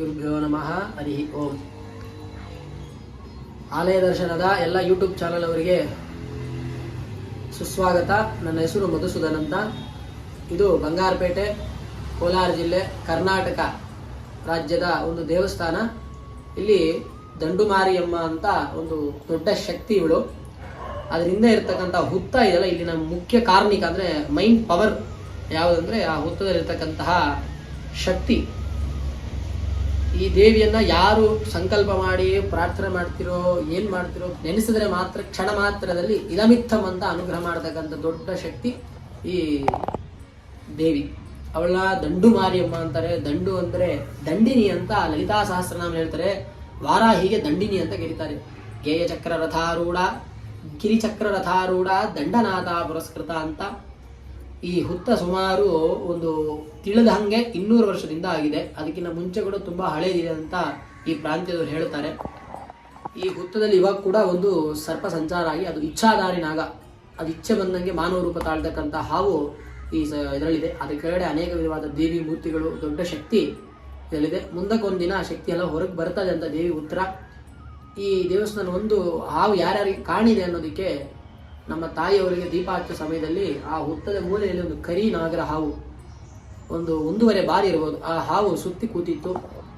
ಗುರುಭ್ಯೋ ನಮಃ, ಹರಿ ಓಂ. ಆಲಯ ದರ್ಶನದ ಎಲ್ಲ ಯೂಟ್ಯೂಬ್ ಚಾನಲ್ ಅವರಿಗೆ ಸುಸ್ವಾಗತ. ನನ್ನ ಹೆಸರು ಮಧುಸೂದನ್ ಅಂತ ಇದು ಬಂಗಾರಪೇಟೆ, ಕೋಲಾರ ಜಿಲ್ಲೆ, ಕರ್ನಾಟಕ ರಾಜ್ಯದ ಒಂದು ದೇವಸ್ಥಾನ. ಇಲ್ಲಿ ದಂಡುಮಾರಿಯಮ್ಮ ಅಂತ ಒಂದು ದೊಡ್ಡ ಶಕ್ತಿ ಇವಳು. ಅದರಿಂದ ಇರ್ತಕ್ಕಂಥ ಹುತ್ತ ಇದೆಯಲ್ಲ ಇಲ್ಲಿನ ಮುಖ್ಯ ಕಾರ್ಮಿಕ ಅಂದರೆ ಮೈಂಡ್ ಪವರ್ ಯಾವುದಂದ್ರೆ ಆ ಹುತ್ತದಲ್ಲಿರ್ತಕ್ಕಂತಹ ಶಕ್ತಿ. ಈ ದೇವಿಯನ್ನ ಯಾರು ಸಂಕಲ್ಪ ಮಾಡಿ ಪ್ರಾರ್ಥನೆ ಮಾಡ್ತಿರೋ, ಏನ್ ಮಾಡ್ತಿರೋ ನೆನೆಸಿದ್ರೆ ಮಾತ್ರ, ಕ್ಷಣ ಮಾತ್ರದಲ್ಲಿ ಇಲಮಿತ್ತಂ ಅಂತ ಅನುಗ್ರಹ ಮಾಡತಕ್ಕಂಥ ದೊಡ್ಡ ಶಕ್ತಿ ಈ ದೇವಿ. ಅವಳ ದಂಡು ಮಾರಿಯಮ್ಮ ಅಂತಾರೆ. ದಂಡು ಅಂದ್ರೆ ದಂಡಿನಿ ಅಂತ ಲಲಿತಾ ಸಹಸ್ರನಾಮ ಹೇಳ್ತಾರೆ. ವಾರಾಹಿಗೆ ದಂಡಿನಿ ಅಂತ ಕರೀತಾರೆ. ಗೇಯ ಚಕ್ರ ರಥಾರೂಢ ಗಿರಿಚಕ್ರ ರಥಾರೂಢ ದಂಡನಾಥ ಪುರಸ್ಕೃತ ಅಂತ ಈ ಹುತ್ತ ಸುಮಾರು ಒಂದು ತಿಳಿದ ಹಾಗೆ ಇನ್ನೂರು ವರ್ಷದಿಂದ ಆಗಿದೆ. ಅದಕ್ಕಿಂತ ಮುಂಚೆ ಕೂಡ ತುಂಬ ಹಳೆಯದಿದೆ ಅಂತ ಈ ಪ್ರಾಂತ್ಯದವರು ಹೇಳ್ತಾರೆ ಈ ಹುತ್ತದಲ್ಲಿ ಇವಾಗ ಕೂಡ ಒಂದು ಸರ್ಪ ಸಂಚಾರ ಆಗಿ ಅದು ಇಚ್ಛಾದಾರಿ ನಾಗ, ಅದು ಇಚ್ಛೆ ಬಂದಂಗೆ ಮಾನವ ರೂಪ ತಾಳ್ತಕ್ಕಂಥ ಹಾವು ಈ ಇದರಲ್ಲಿದೆ. ಅದ್ರ ಕೆಳಗಡೆ ಅನೇಕ ವಿಧವಾದ ದೇವಿ ಮೂರ್ತಿಗಳು, ದೊಡ್ಡ ಶಕ್ತಿ ಇದರಲ್ಲಿದೆ. ಮುಂದಕ್ಕೊಂದಿನ ಆ ಶಕ್ತಿ ಎಲ್ಲ ಹೊರಗೆ ಬರ್ತದೆ ಅಂತ ದೇವಿ ಉತ್ತರ ಈ ದೇವಸ್ಥಾನ ಒಂದು ಹಾವು ಯಾರ್ಯಾರಿಗೆ ಕಾಣಿದೆ ಅನ್ನೋದಕ್ಕೆ ನಮ್ಮ ತಾಯಿಯವರಿಗೆ ದೀಪ ಹಚ್ಚುವ ಸಮಯದಲ್ಲಿ ಆ ಹುತ್ತದ ಮೂಲೆಯಲ್ಲಿ ಒಂದು ಕರಿ ನಾಗರ ಹಾವು, ಒಂದು ಒಂದೂವರೆ ಬಾರಿ ಇರ್ಬೋದು. ಆ ಹಾವು ಸುತ್ತಿ ಕೂತಿತ್ತು.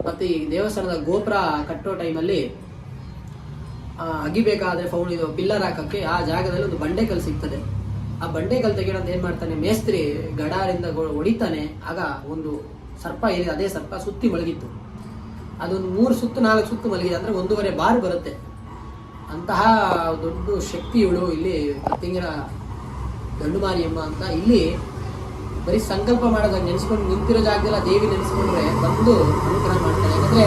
ಮತ್ತೆ ಈ ದೇವಸ್ಥಾನದ ಗೋಪುರ ಕಟ್ಟೋ ಟೈಮಲ್ಲಿ ಅಗಿಬೇಕಾದ್ರೆ ಫೌಂಡ್ ಇದು ಪಿಲ್ಲರ್ ಹಾಕಕ್ಕೆ ಆ ಜಾಗದಲ್ಲಿ ಒಂದು ಬಂಡೆಕಲ್ ಸಿಗ್ತದೆ. ಆ ಬಂಡೆಕಲ್ ತೆಗೆಯೋದು ಏನು ಮಾಡ್ತಾನೆ, ಮೇಸ್ತ್ರಿ ಗಡಾರಿಂದ ಹೊಡಿತಾನೆ. ಆಗ ಒಂದು ಸರ್ಪ ಏನಿದೆ, ಅದೇ ಸರ್ಪ ಸುತ್ತಿ ಮಲಗಿತ್ತು. ಅದೊಂದು ಮೂರು ಸುತ್ತು, ನಾಲ್ಕು ಸುತ್ತು ಮಲಗಿದೆ. ಅಂದ್ರೆ ಒಂದೂವರೆ ಬಾರ್ ಬರುತ್ತೆ. ಅಂತಹ ದೊಡ್ಡ ಶಕ್ತಿ ಇವಳು ಇಲ್ಲಿ ದಂಡುಮಾರಿ ಎಂಬ ಅಂತ ಇಲ್ಲಿ ಬರೀ ಸಂಕಲ್ಪ ಮಾಡೋದ ನೆನೆಸ್ಕೊಂಡು ನಿಂತಿರೋ ಜಾಗದಲ್ಲ ದೇವಿ ನೆನೆಸ್ಕೊಂಡ್ರೆ ಬಂದು ಅನುಗ್ರಹ ಮಾಡ್ತಾರೆ ಯಾಕಂದ್ರೆ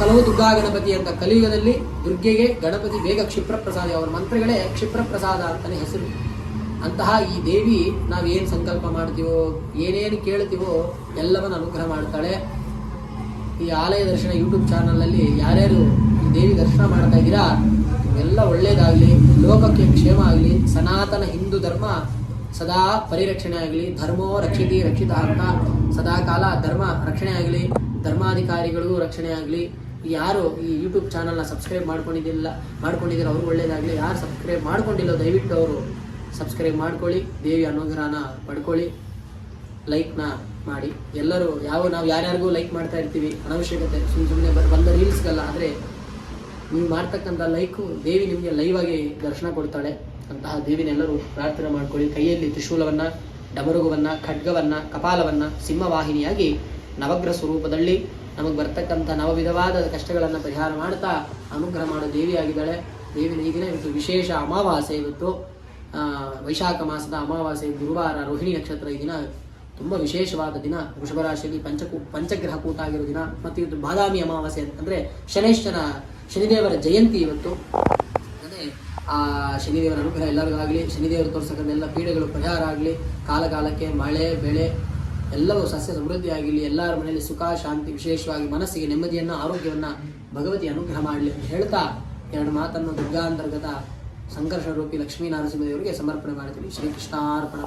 ಕಲವು ದುರ್ಗಾ ಗಣಪತಿ ಅಂತ ಕಲಿಯುಗದಲ್ಲಿ ದುರ್ಗೆಗೆ ಗಣಪತಿ ಬೇಗ ಕ್ಷಿಪ್ರ ಪ್ರಸಾದ ಅವರ ಮಂತ್ರಗಳೇ ಕ್ಷಿಪ್ರ ಪ್ರಸಾದ ಅಂತಾನೆ ಹೆಸರು. ಅಂತಹ ಈ ದೇವಿ ನಾವೇನು ಸಂಕಲ್ಪ ಮಾಡ್ತೀವೋ, ಏನೇನು ಕೇಳ್ತೀವೋ ಎಲ್ಲವನ್ನು ಅನುಗ್ರಹ ಮಾಡ್ತಾಳೆ. ಈ ಆಲಯ ದರ್ಶನ ಯೂಟ್ಯೂಬ್ ಚಾನಲಲ್ಲಿ ಯಾರ್ಯಾರು ದೇವಿ ದರ್ಶನ ಮಾಡ್ತಾ ಇದ್ದೀರಾ? ಎಲ್ಲ ಒಳ್ಳೇದಾಗಲಿ, ಲೋಕಕ್ಕೆ ಕ್ಷೇಮ ಆಗಲಿ, ಸನಾತನ ಹಿಂದೂ ಧರ್ಮ ಸದಾ ಪರಿರಕ್ಷಣೆ ಆಗಲಿ, ಧರ್ಮೋ ರಕ್ಷಿತಿ ರಕ್ಷಿತ ಅಂತ ಸದಾ ಕಾಲ ಧರ್ಮ ರಕ್ಷಣೆ ಆಗಲಿ ಧರ್ಮಾಧಿಕಾರಿಗಳಿಗೂ ರಕ್ಷಣೆ ಆಗಲಿ. ಯಾರು ಈ ಯೂಟ್ಯೂಬ್ ಚಾನಲ್ನ ಸಬ್ಸ್ಕ್ರೈಬ್ ಮಾಡ್ಕೊಂಡಿದ್ದಿಲ್ಲ, ಮಾಡ್ಕೊಂಡಿದ್ದೀರ ಅವರು ಒಳ್ಳೇದಾಗಲಿ. ಯಾರು ಸಬ್ಸ್ಕ್ರೈಬ್ ಮಾಡ್ಕೊಂಡಿಲ್ಲ ದಯವಿಟ್ಟು ಅವರು ಸಬ್ಸ್ಕ್ರೈಬ್ ಮಾಡ್ಕೊಳ್ಳಿ, ದೇವಿ ಅನುಗ್ರಹನ ಪಡ್ಕೊಳ್ಳಿ ಲೈಕ್ನ ಮಾಡಿ. ಎಲ್ಲರೂ ಯಾವ, ನಾವು ಯಾರ್ಯಾರಿಗೂ ಲೈಕ್ ಮಾಡ್ತಾ ಇರ್ತೀವಿ, ಅನವಶ್ಯಕತೆ ಸುಮ್ಮನೆ ಸುಮ್ಮನೆ ಬಂದ ರೀಲ್ಸ್ಗಲ್ಲ ಆದರೆ ನೀವು ಮಾಡ್ತಕ್ಕಂಥ ಲೈಕು ದೇವಿ ನಿಮಗೆ ಲೈವ್ ಆಗಿ ದರ್ಶನ ಕೊಡ್ತಾಳೆ. ಅಂತಹ ದೇವಿನೆಲ್ಲರೂ ಪ್ರಾರ್ಥನೆ ಮಾಡ್ಕೊಳ್ಳಿ. ಕೈಯಲ್ಲಿ ತ್ರಿಶೂಲವನ್ನ, ಡಮರುಗವನ್ನು, ಖಡ್ಗವನ್ನ, ಕಪಾಲವನ್ನ, ಸಿಂಹವಾಹಿನಿಯಾಗಿ ನವಗ್ರಹ ಸ್ವರೂಪದಲ್ಲಿ ನಮಗೆ ಬರ್ತಕ್ಕಂಥ ನವವಿಧವಾದ ಕಷ್ಟಗಳನ್ನು ಪರಿಹಾರ ಮಾಡ್ತಾ ಅನುಗ್ರಹ ಮಾಡೋ ದೇವಿಯಾಗಿದ್ದಾಳೆ ದೇವಿನ ಈ ದಿನ ಇವತ್ತು ವಿಶೇಷ ಅಮಾವಾಸ್ಯೆ ಇವತ್ತು. ವೈಶಾಖ ಮಾಸದ ಅಮಾವಾಸ್ಯೆ, ಗುರುವಾರ, ರೋಹಿಣಿ ನಕ್ಷತ್ರ ಈ ದಿನ ತುಂಬಾ ವಿಶೇಷವಾದ ದಿನ. ವೃಷಭ ರಾಶಿಯಲ್ಲಿ ಪಂಚಕೂ ಪಂಚಗ್ರಹ ಕೂಟ ಆಗಿರೋ ದಿನ. ಮತ್ತು ಇವತ್ತು ಬಾದಾಮಿ ಅಮಾವಾಸ್ಯೆ ಅಂದ್ರೆ ಶನೇಶ್ವರ ಶನಿದೇವರ ಜಯಂತಿ ಇವತ್ತು. ಅದೇ ಆ ಶನಿದೇವರ ಅನುಗ್ರಹ ಎಲ್ಲರಿಗೂ ಆಗಲಿ ಶನಿದೇವರು ತೋರಿಸಕ್ಕಂಥ ಎಲ್ಲ ಪೀಡೆಗಳು ಪರಿಹಾರ ಆಗಲಿ ಕಾಲ ಕಾಲಕ್ಕೆ ಮಳೆ, ಬೆಳೆ, ಎಲ್ಲವೂ ಸಸ್ಯ ಸಮೃದ್ಧಿ ಆಗಲಿ, ಎಲ್ಲರ ಮನೆಯಲ್ಲಿ ಸುಖ, ಶಾಂತಿ, ವಿಶೇಷವಾಗಿ ಮನಸ್ಸಿಗೆ ನೆಮ್ಮದಿಯನ್ನ, ಆರೋಗ್ಯವನ್ನ ಭಗವತಿ ಅನುಗ್ರಹ ಮಾಡಲಿ ಅಂತ ಹೇಳ್ತಾ ಎರಡು ಮಾತನ್ನು ದುರ್ಗಾಂತರ್ಗತ ಸಂಘರ್ಷ ರೂಪಿ ಲಕ್ಷ್ಮೀ ನರಸಿಂಹದೇವರಿಗೆ ಸಮರ್ಪಣೆ ಮಾಡ್ತೀವಿ ಶ್ರೀಕೃಷ್ಣಾರ್ಪಣ